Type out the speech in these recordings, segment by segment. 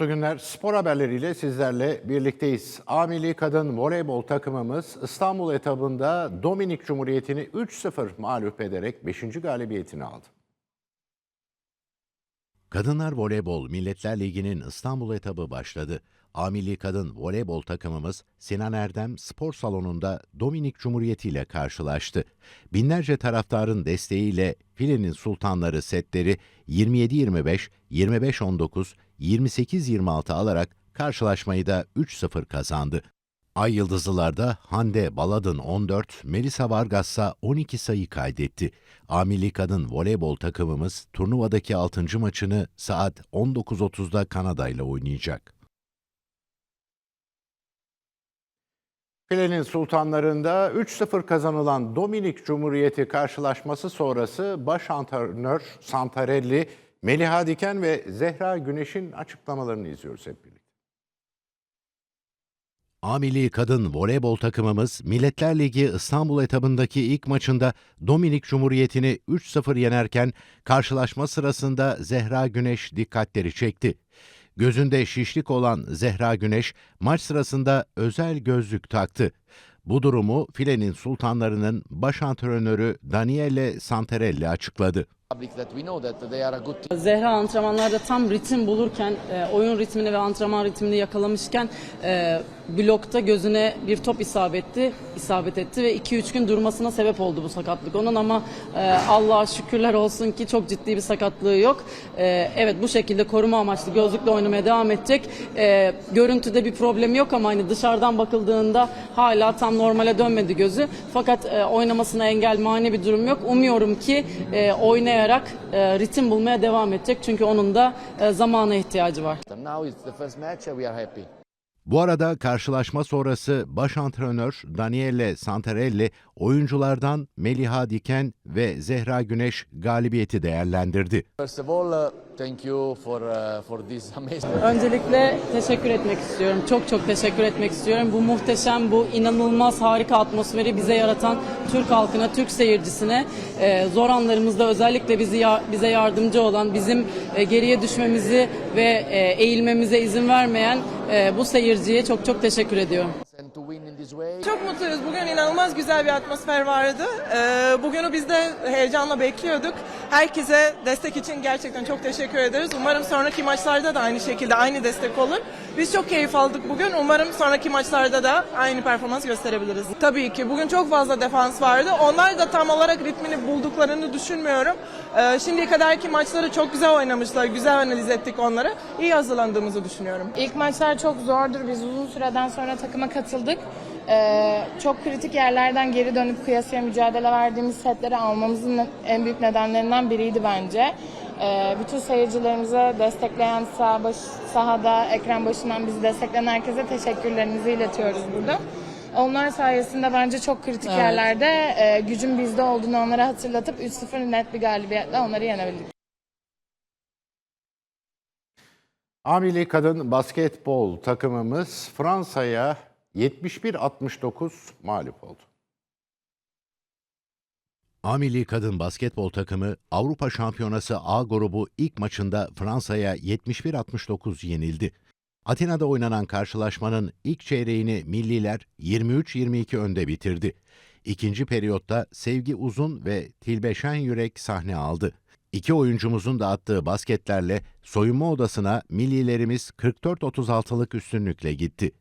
Mutlu günler. Spor haberleriyle sizlerle birlikteyiz. A Milli Kadın Voleybol takımımız İstanbul etabında Dominik Cumhuriyeti'ni 3-0 mağlup ederek 5. galibiyetini aldı. Kadınlar Voleybol Milletler Ligi'nin İstanbul etabı başladı. A Milli Kadın Voleybol takımımız Sinan Erdem Spor Salonu'nda Dominik Cumhuriyeti ile karşılaştı. Binlerce taraftarın desteğiyle Filenin Sultanları setleri 27-25, 25-19, 28-26 alarak karşılaşmayı da 3-0 kazandı. Ay Yıldızlılar'da Hande Baladın 14, Melisa Vargas'a 12 sayı kaydetti. A Milli Kadın Voleybol takımımız turnuvadaki 6. maçını saat 19.30'da Kanada ile oynayacak. Filenin sultanlarında 3-0 kazanılan Dominik Cumhuriyeti karşılaşması sonrası baş antrenör Santarelli, Meliha Diken ve Zehra Güneş'in açıklamalarını izliyoruz hep birlikte. A Milli Kadın Voleybol takımımız Milletler Ligi İstanbul etabındaki ilk maçında Dominik Cumhuriyeti'ni 3-0 yenerken karşılaşma sırasında Zehra Güneş dikkatleri çekti. Gözünde şişlik olan Zehra Güneş maç sırasında özel gözlük taktı. Bu durumu filenin sultanlarının baş antrenörü Daniele Santarelli açıkladı. Zehra antrenmanlarda tam ritim bulurken, e, oyun ritmini ve antrenman ritmini yakalamışken e, blokta gözüne bir top isabetti, isabet etti ve 2-3 gün durmasına sebep oldu bu sakatlık onun ama e, Allah'a şükürler olsun ki çok ciddi bir sakatlığı yok. Evet bu şekilde koruma amaçlı gözlükle oynamaya devam edecek. Görüntüde bir problem yok ama hani dışarıdan bakıldığında hala tam normale dönmedi gözü. Fakat oynamasına engel mani bir durum yok. Umuyorum ki e, oynayarak e, ritim bulmaya devam edecek. Çünkü onun da e, zamana ihtiyacı var. Bu arada karşılaşma sonrası baş antrenör Daniele Santarelli oyunculardan Meliha Diken ve Zehra Güneş galibiyeti değerlendirdi. Thank you for uh, for this amazing. Öncelikle teşekkür etmek istiyorum. Çok çok teşekkür etmek istiyorum. Bu muhteşem, bu inanılmaz harika atmosferi bize yaratan Türk halkına, Türk seyircisine, e, zor anlarımızda özellikle bizi ya- bize yardımcı olan, bizim e, geriye düşmemizi ve e, eğilmemize izin vermeyen e, bu seyirciye çok çok teşekkür ediyorum. Çok mutluyuz. Bugün inanılmaz güzel bir atmosfer vardı. Ee, bugünü biz de heyecanla bekliyorduk. Herkese destek için gerçekten çok teşekkür ederiz. Umarım sonraki maçlarda da aynı şekilde aynı destek olur. Biz çok keyif aldık bugün. Umarım sonraki maçlarda da aynı performans gösterebiliriz. Tabii ki bugün çok fazla defans vardı. Onlar da tam olarak ritmini bulduklarını düşünmüyorum. Ee, şimdiye kadarki maçları çok güzel oynamışlar. Güzel analiz ettik onları. İyi hazırlandığımızı düşünüyorum. İlk maçlar çok zordur. Biz uzun süreden sonra takıma katıldık. Ee, çok kritik yerlerden geri dönüp kıyasıya mücadele verdiğimiz setleri almamızın en büyük nedenlerinden biriydi bence. Ee, bütün seyircilerimize destekleyen sağ baş, sahada, ekran başından bizi destekleyen herkese teşekkürlerimizi iletiyoruz burada. Onlar sayesinde bence çok kritik Evet. yerlerde e, gücün bizde olduğunu onlara hatırlatıp 3-0 net bir galibiyetle onları yenebildik. A Milli Kadın Basketbol takımımız Fransa'ya 71-69 mağlup oldu. A Kadın Basketbol takımı Avrupa Şampiyonası A grubu ilk maçında Fransa'ya 71-69 yenildi. Atina'da oynanan karşılaşmanın ilk çeyreğini milliler 23-22 önde bitirdi. İkinci periyotta Sevgi Uzun ve Tilbeşen Yürek sahne aldı. İki oyuncumuzun da attığı basketlerle soyunma odasına millilerimiz 44-36'lık üstünlükle gitti.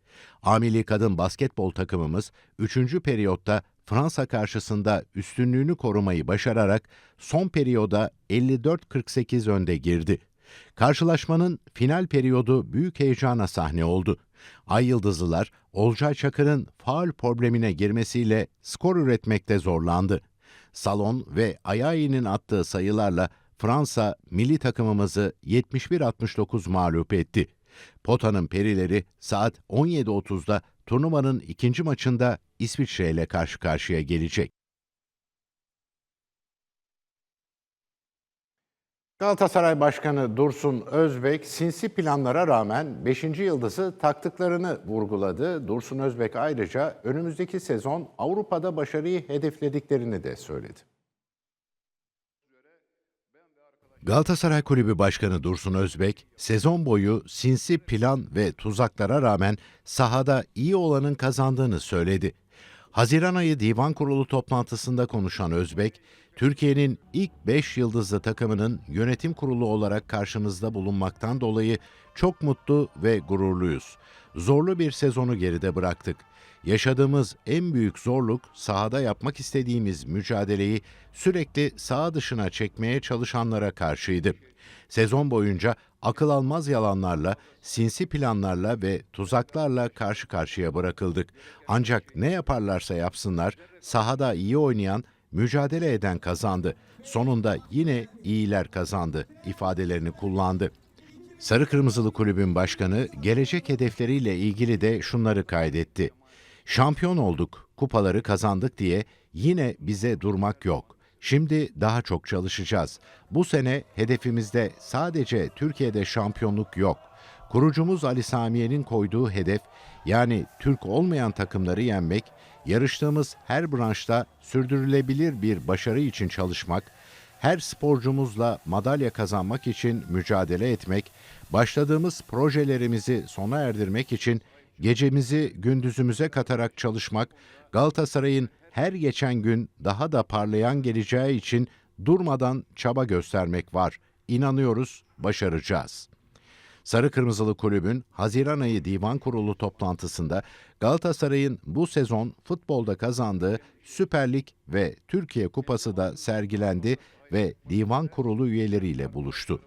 A Milli Kadın Basketbol takımımız 3. periyotta Fransa karşısında üstünlüğünü korumayı başararak son periyoda 54-48 önde girdi. Karşılaşmanın final periyodu büyük heyecana sahne oldu. Ay Yıldızlılar, Olcay Çakır'ın faul problemine girmesiyle skor üretmekte zorlandı. Salon ve Ayayi'nin attığı sayılarla Fransa milli takımımızı 71-69 mağlup etti. Pota'nın perileri saat 17.30'da turnuvanın ikinci maçında İsviçre ile karşı karşıya gelecek. Galatasaray Başkanı Dursun Özbek sinsi planlara rağmen 5. yıldızı taktıklarını vurguladı. Dursun Özbek ayrıca önümüzdeki sezon Avrupa'da başarıyı hedeflediklerini de söyledi. Galatasaray Kulübü Başkanı Dursun Özbek, sezon boyu sinsi plan ve tuzaklara rağmen sahada iyi olanın kazandığını söyledi. Haziran ayı Divan Kurulu toplantısında konuşan Özbek, Türkiye'nin ilk 5 yıldızlı takımının yönetim kurulu olarak karşınızda bulunmaktan dolayı çok mutlu ve gururluyuz. Zorlu bir sezonu geride bıraktık. Yaşadığımız en büyük zorluk sahada yapmak istediğimiz mücadeleyi sürekli saha dışına çekmeye çalışanlara karşıydı. Sezon boyunca akıl almaz yalanlarla, sinsi planlarla ve tuzaklarla karşı karşıya bırakıldık. Ancak ne yaparlarsa yapsınlar sahada iyi oynayan, mücadele eden kazandı. Sonunda yine iyiler kazandı ifadelerini kullandı. Sarı Kırmızılı Kulübün başkanı gelecek hedefleriyle ilgili de şunları kaydetti. Şampiyon olduk, kupaları kazandık diye yine bize durmak yok. Şimdi daha çok çalışacağız. Bu sene hedefimizde sadece Türkiye'de şampiyonluk yok. Kurucumuz Ali Samiye'nin koyduğu hedef yani Türk olmayan takımları yenmek, yarıştığımız her branşta sürdürülebilir bir başarı için çalışmak, her sporcumuzla madalya kazanmak için mücadele etmek, başladığımız projelerimizi sona erdirmek için gecemizi gündüzümüze katarak çalışmak, Galatasaray'ın her geçen gün daha da parlayan geleceği için durmadan çaba göstermek var. İnanıyoruz, başaracağız. Sarı Kırmızılı Kulübün Haziran ayı Divan Kurulu toplantısında Galatasaray'ın bu sezon futbolda kazandığı Süper Lig ve Türkiye Kupası da sergilendi ve Divan Kurulu üyeleriyle buluştu.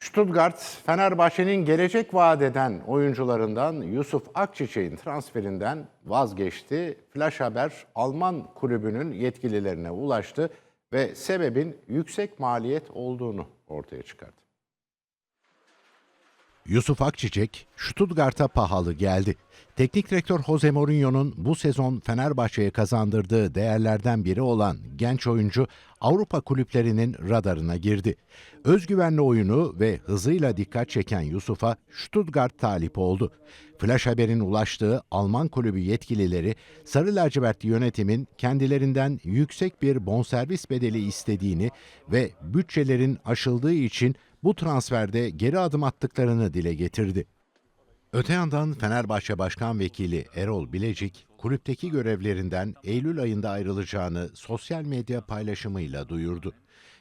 Stuttgart, Fenerbahçe'nin gelecek vaat eden oyuncularından Yusuf Akçiçek'in transferinden vazgeçti. Flash Haber, Alman kulübünün yetkililerine ulaştı ve sebebin yüksek maliyet olduğunu ortaya çıkardı. Yusuf Akçiçek, Stuttgart'a pahalı geldi. Teknik direktör Jose Mourinho'nun bu sezon Fenerbahçe'ye kazandırdığı değerlerden biri olan genç oyuncu Avrupa kulüplerinin radarına girdi. Özgüvenli oyunu ve hızıyla dikkat çeken Yusuf'a Stuttgart talip oldu. Flash Haber'in ulaştığı Alman kulübü yetkilileri Sarı Lacivertli yönetimin kendilerinden yüksek bir bonservis bedeli istediğini ve bütçelerin aşıldığı için bu transferde geri adım attıklarını dile getirdi. Öte yandan Fenerbahçe Başkan Vekili Erol Bilecik, kulüpteki görevlerinden Eylül ayında ayrılacağını sosyal medya paylaşımıyla duyurdu.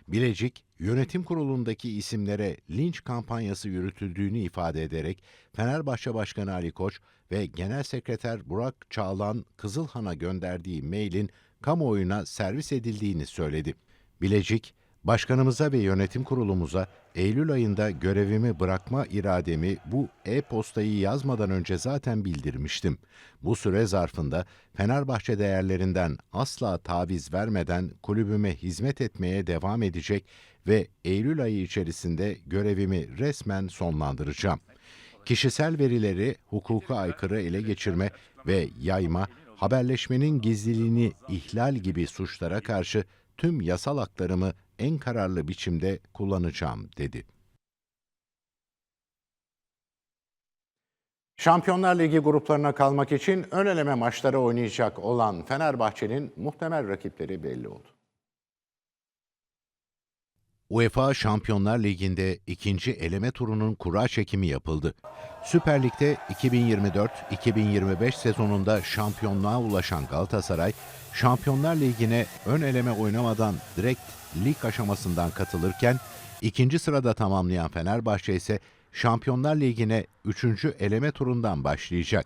Bilecik, yönetim kurulundaki isimlere linç kampanyası yürütüldüğünü ifade ederek Fenerbahçe Başkanı Ali Koç ve Genel Sekreter Burak Çağlan Kızılhan'a gönderdiği mailin kamuoyuna servis edildiğini söyledi. Bilecik, Başkanımıza ve yönetim kurulumuza Eylül ayında görevimi bırakma irademi bu e-postayı yazmadan önce zaten bildirmiştim. Bu süre zarfında Fenerbahçe değerlerinden asla taviz vermeden kulübüme hizmet etmeye devam edecek ve Eylül ayı içerisinde görevimi resmen sonlandıracağım. Kişisel verileri hukuka aykırı ele geçirme ve yayma, haberleşmenin gizliliğini ihlal gibi suçlara karşı tüm yasal haklarımı en kararlı biçimde kullanacağım dedi. Şampiyonlar Ligi gruplarına kalmak için ön eleme maçları oynayacak olan Fenerbahçe'nin muhtemel rakipleri belli oldu. UEFA Şampiyonlar Ligi'nde ikinci eleme turunun kura çekimi yapıldı. Süper Lig'de 2024-2025 sezonunda şampiyonluğa ulaşan Galatasaray, Şampiyonlar Ligi'ne ön eleme oynamadan direkt lig aşamasından katılırken, ikinci sırada tamamlayan Fenerbahçe ise Şampiyonlar Ligi'ne üçüncü eleme turundan başlayacak.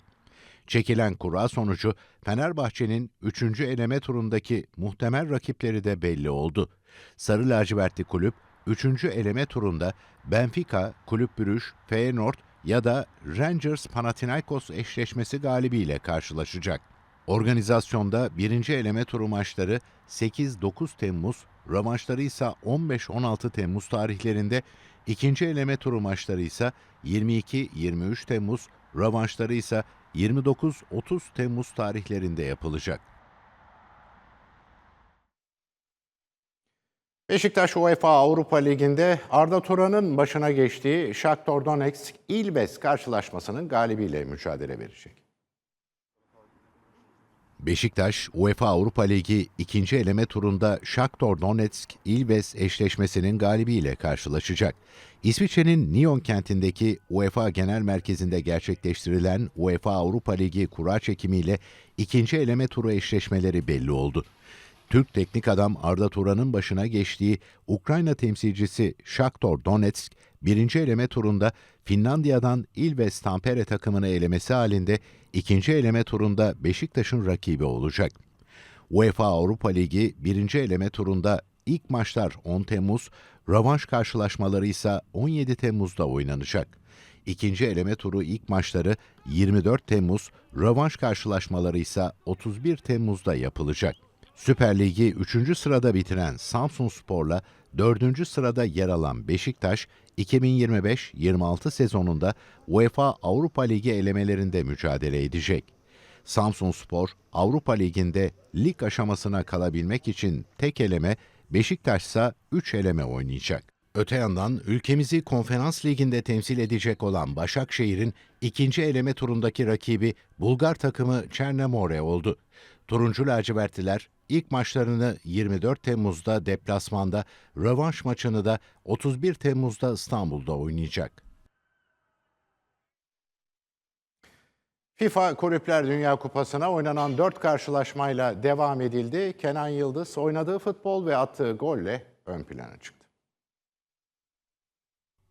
Çekilen kura sonucu Fenerbahçe'nin 3. eleme turundaki muhtemel rakipleri de belli oldu. Sarı lacivertli kulüp 3. eleme turunda Benfica, Kulüp Brüj, Feyenoord ya da Rangers Panathinaikos eşleşmesi galibiyle karşılaşacak. Organizasyonda birinci eleme turu maçları 8-9 Temmuz, rövanşları ise 15-16 Temmuz tarihlerinde, ikinci eleme turu maçları ise 22-23 Temmuz, rövanşları ise 29-30 Temmuz tarihlerinde yapılacak. Beşiktaş UEFA Avrupa Ligi'nde Arda Turan'ın başına geçtiği Shakhtar Donetsk İlves karşılaşmasının galibiyle mücadele verecek. Beşiktaş, UEFA Avrupa Ligi ikinci eleme turunda Shakhtar Donetsk İlves eşleşmesinin galibiyle karşılaşacak. İsviçre'nin Nyon kentindeki UEFA Genel Merkezi'nde gerçekleştirilen UEFA Avrupa Ligi kura çekimiyle ikinci eleme turu eşleşmeleri belli oldu. Türk teknik adam Arda Turan'ın başına geçtiği Ukrayna temsilcisi Shakhtar Donetsk, birinci eleme turunda Finlandiya'dan Ilves Tampere takımını elemesi halinde ikinci eleme turunda Beşiktaş'ın rakibi olacak. UEFA Avrupa Ligi birinci eleme turunda ilk maçlar 10 Temmuz, rövanş karşılaşmaları ise 17 Temmuz'da oynanacak. İkinci eleme turu ilk maçları 24 Temmuz, rövanş karşılaşmaları ise 31 Temmuz'da yapılacak. Süper Ligi 3. sırada bitiren Samsun Spor'la 4. sırada yer alan Beşiktaş, 2025-26 sezonunda UEFA Avrupa Ligi elemelerinde mücadele edecek. Samsun Spor, Avrupa Ligi'nde lig aşamasına kalabilmek için tek eleme, Beşiktaş ise 3 eleme oynayacak. Öte yandan ülkemizi Konferans Ligi'nde temsil edecek olan Başakşehir'in ikinci eleme turundaki rakibi Bulgar takımı Çernemore oldu. Turuncu lacivertliler ilk maçlarını 24 Temmuz'da deplasmanda, rövanş maçını da 31 Temmuz'da İstanbul'da oynayacak. FIFA Kulüpler Dünya Kupası'na oynanan 4 karşılaşmayla devam edildi. Kenan Yıldız oynadığı futbol ve attığı golle ön plana çıktı.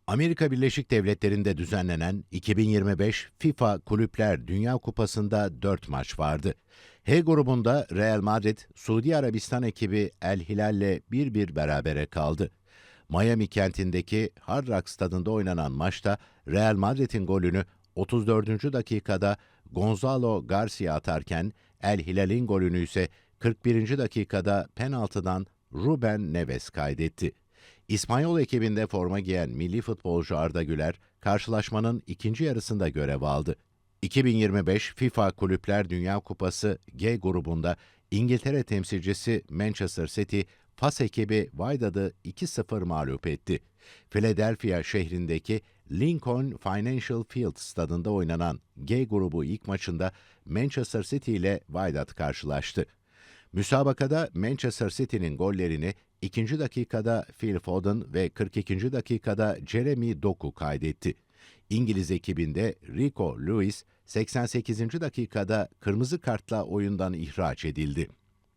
Amerika Birleşik Devletleri'nde düzenlenen 2025 FIFA Kulüpler Dünya Kupası'nda 4 maç vardı. H grubunda Real Madrid, Suudi Arabistan ekibi El Hilal'le 1-1 berabere kaldı. Miami kentindeki Hard Rock stadında oynanan maçta Real Madrid'in golünü 34. dakikada Gonzalo Garcia atarken El Hilal'in golünü ise 41. dakikada penaltıdan Ruben Neves kaydetti. İspanyol ekibinde forma giyen milli futbolcu Arda Güler, karşılaşmanın ikinci yarısında görev aldı. 2025 FIFA Kulüpler Dünya Kupası G grubunda İngiltere temsilcisi Manchester City, Fas ekibi Wydad'ı 2-0 mağlup etti. Philadelphia şehrindeki Lincoln Financial Field stadında oynanan G grubu ilk maçında Manchester City ile Wydad karşılaştı. Müsabakada Manchester City'nin gollerini 2. dakikada Phil Foden ve 42. dakikada Jeremy Doku kaydetti. İngiliz ekibinde Rico Lewis 88. dakikada kırmızı kartla oyundan ihraç edildi.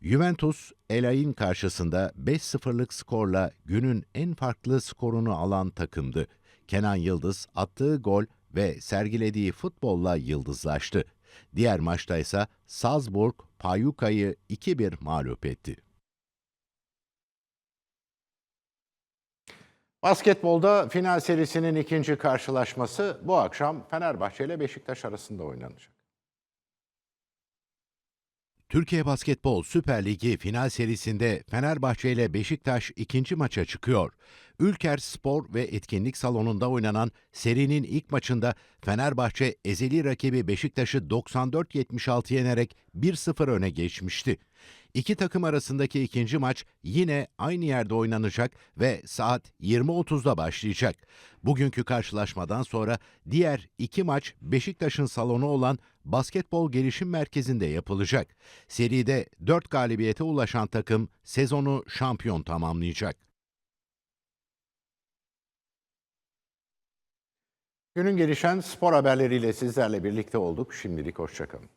Juventus, El karşısında 5-0'lık skorla günün en farklı skorunu alan takımdı. Kenan Yıldız attığı gol ve sergilediği futbolla yıldızlaştı. Diğer maçta ise Salzburg, Payuka'yı 2-1 mağlup etti. Basketbolda final serisinin ikinci karşılaşması bu akşam Fenerbahçe ile Beşiktaş arasında oynanacak. Türkiye Basketbol Süper Ligi final serisinde Fenerbahçe ile Beşiktaş ikinci maça çıkıyor. Ülker Spor ve Etkinlik Salonu'nda oynanan serinin ilk maçında Fenerbahçe ezeli rakibi Beşiktaş'ı 94-76 yenerek 1-0 öne geçmişti. İki takım arasındaki ikinci maç yine aynı yerde oynanacak ve saat 20.30'da başlayacak. Bugünkü karşılaşmadan sonra diğer iki maç Beşiktaş'ın salonu olan Basketbol Gelişim Merkezi'nde yapılacak. Seride 4 galibiyete ulaşan takım sezonu şampiyon tamamlayacak. Günün gelişen spor haberleriyle sizlerle birlikte olduk. Şimdilik hoşçakalın.